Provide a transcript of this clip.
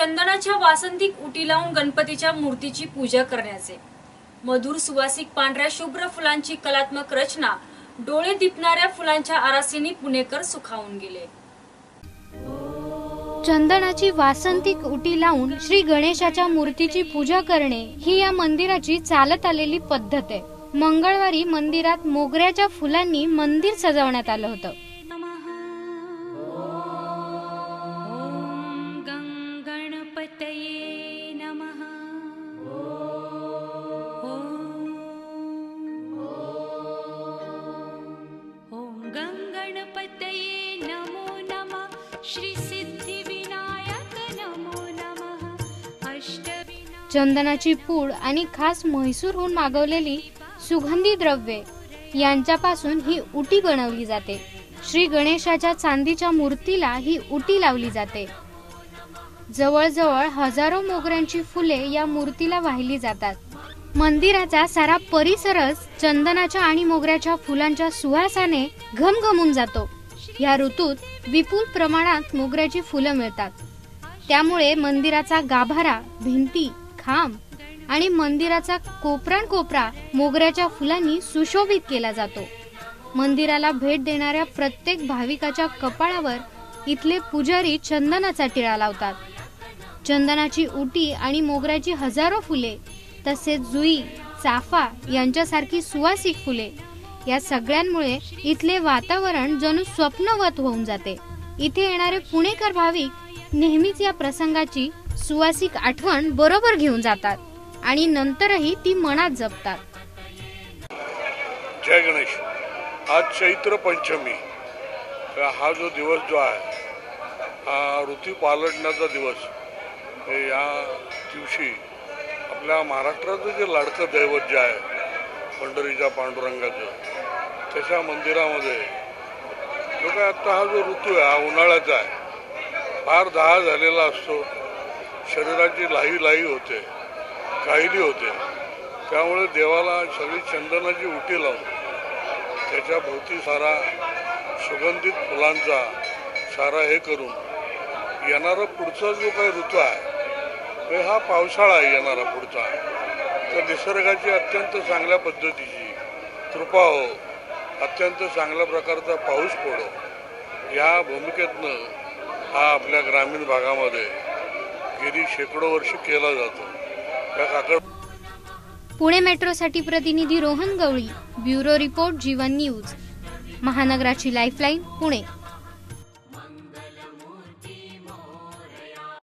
चंदनाच्या वासंतिक उटी लावून गणपतीच्या मूर्तीची पूजा करण्याचे. मधुर सुवासिक पांढऱ्या शुभ्र फुलांची कलात्मक रचना डोळे दिपणाऱ्या फुलांच्या आरासीनी पुणेकर सुखावून गेले. चंदनाची वासंतिक उटी लावून श्री गणेशाच्या मूर्तीची पूजा करणे ही या मंदिराची चालत आलेली पद्धत आहे. मंगळवारी मंदिरात मोगऱ्याच्या फुलांनी मंदिर सजवण्यात आलं होतं. चंदनाची पूड आणि खास म्हैसूरहून मागवलेली सुगंधी द्रव्ये. यांच्यापासून ही उटी बनवली जाते. श्री गणेशाच्या चांदीच्या मूर्तीला ही उटी लावली जाते. जवळजवळ हजारो मोगऱ्यांची फुले या मूर्तीला वाहिली जातात. मंदिराचा सारा परिसरच चंदनाच्या आणि मोगऱ्याच्या फुलांच्या सुवासाने घमघमून जातो. या ऋतूत विपुल प्रमाणात मोगऱ्याची फुलं मिळतात. त्यामुळे मंदिराचा गाभारा भिंती खांब आणि मंदिराचा कोपरान कोपरा मोगऱ्याच्या फुलांनी सुशोभित केला जातो. मंदिराला भेट देणाऱ्या प्रत्येक भाविकाच्या कपाळावर इथले पुजारी चंदनाचा टिळा लावतात. चंदनाची उटी आणि मोगऱ्याची हजारो फुले तसेच जुई चाफा यांच्यासारखी सुवासिक फुले या सगळ्यांमुळे इथले वातावरण जणू स्वप्नवत होऊन जाते. इथे येणारे पुणेकर भाविक नेहमीच या प्रसंगाची सुवासिक आठवण बरोबर घेऊन जातात आणि नंतरही ती मनात जपतात. जय गणेश. आज चैत्र पंचमी. तर हा जो दिवस जो आहे हा ऋतू पालटण्याचा दिवस. हे या दिवशी आपल्या महाराष्ट्राचं जे लाडकं दैवत जे आहे पंढरीच्या पांडुरंगाचं त्याच्या मंदिरामध्ये जो काय आत्ता हा जो ऋतू आहे हा उन्हाळ्याचा आहे. फार दहा झालेला असतो. शरीराची लाही लाही होते काहिली होते. त्यामुळे देवाला सगळी चंदनाची उटी लावून त्याच्या भोवती सारा सुगंधित फुलांचा सारा हे करून येणारा पुढचा जो काही ऋतू आहे तो हा पावसाळा आहे येणारा पुढचा. तर निसर्गाची अत्यंत चांगल्या पद्धतीची कृपा हो अत्यंत चांगल्या प्रकारचा पाऊस पडो. ह्या भूमिकेतनं हा आपल्या ग्रामीण भागामध्ये गेली शेकडो वर्ष केला जातो. त्या काकड पुणे मेट्रोसाठी प्रतिनिधी Rohan Gawali bureau report Jeevan news. महानगराची lifeline Pune.